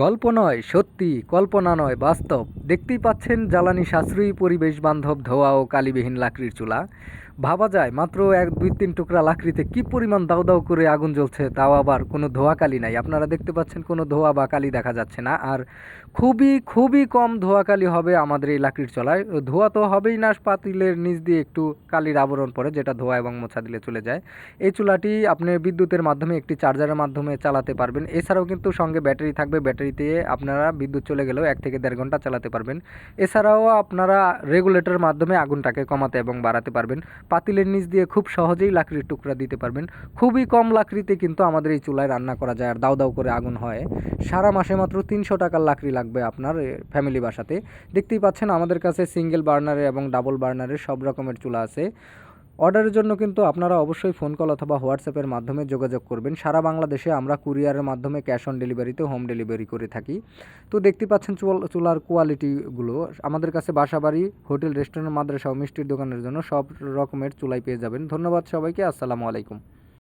গল্প নয়, সত্যি কল্পনা নয়, বাস্তব। দেখতেই পাচ্ছেন জ্বালানি সাশ্রয়ী পরিবেশ বান্ধব ধোয়া ও কালিবিহীন লাকড়ির চুলা। ভাবা যায়, মাত্র এক দুই তিন টুকরা লাকড়িতে কি পরিমাণ দাউ দাউ করে আগুন জ্বলছে, তাও আবার কোনো ধোয়া কালি নাই। আপনারা দেখতে পাচ্ছেন কোনো ধোয়া বা কালি দেখা যাচ্ছে না। আর খুবই খুবই কম ধোয়া কালি হবে আমাদের এই লাকড়ির চলায়। ধোয়া তো হবেই না, পাতিলের নিচ দিয়ে একটু কালির আবরণ পড়ে, যেটা ধোয়া এবং মোছা দিলে চলে যায়। এই চুলাটি আপনি বিদ্যুতের মাধ্যমে একটি চার্জারের মাধ্যমে চালাতে পারবেন। এছাড়াও কিন্তু সঙ্গে ব্যাটারি থাকবে ব্যাটারিতে আপনারা বিদ্যুৎ চলে গেলেও এক থেকে দেড় ঘণ্টা চালাতে পারবেন। এছাড়াও আপনারা রেগুলেটরের মাধ্যমে আগুনটাকে কমাতে এবং বাড়াতে পারবেন। পাতিলের নিচ দিয়ে খুব সহজেই লাকড়ির টুকরা দিতে পারবেন। খুবই কম লাকড়িতে কিন্তু আমাদের এই চুলায় রান্না করা যায় আর দাউ দাউ করে আগুন হয়। সারা মাসে মাত্র তিনশো টাকার লাকড়ি লাগবে আপনার ফ্যামিলি বাসাতে। দেখতেই পাচ্ছেন আমাদের কাছে সিঙ্গেল বার্নারে এবং ডাবল বার্নারের সব রকমের চুলা আছে। অর্ডারের জন্য কিন্তু আপনারা অবশ্যই ফোন কল অথবা হোয়াটসঅ্যাপের মাধ্যমে যোগাযোগ করবেন। সারা বাংলাদেশে আমরা কুরিয়ারের মাধ্যমে ক্যাশ অন ডেলিভারিতে হোম ডেলিভারি করে থাকি। তো দেখতে পাচ্ছেন চুল- চুলার কোয়ালিটিগুলো আমাদের কাছে বাসাবাড়ি, হোটেল রেস্টুরেন্ট মাদ্রাসা ও মিষ্টির দোকানের জন্য সব রকমের চুলাই পেয়ে যাবেন। ধন্যবাদ সবাইকে, আসসালামু আলাইকুম।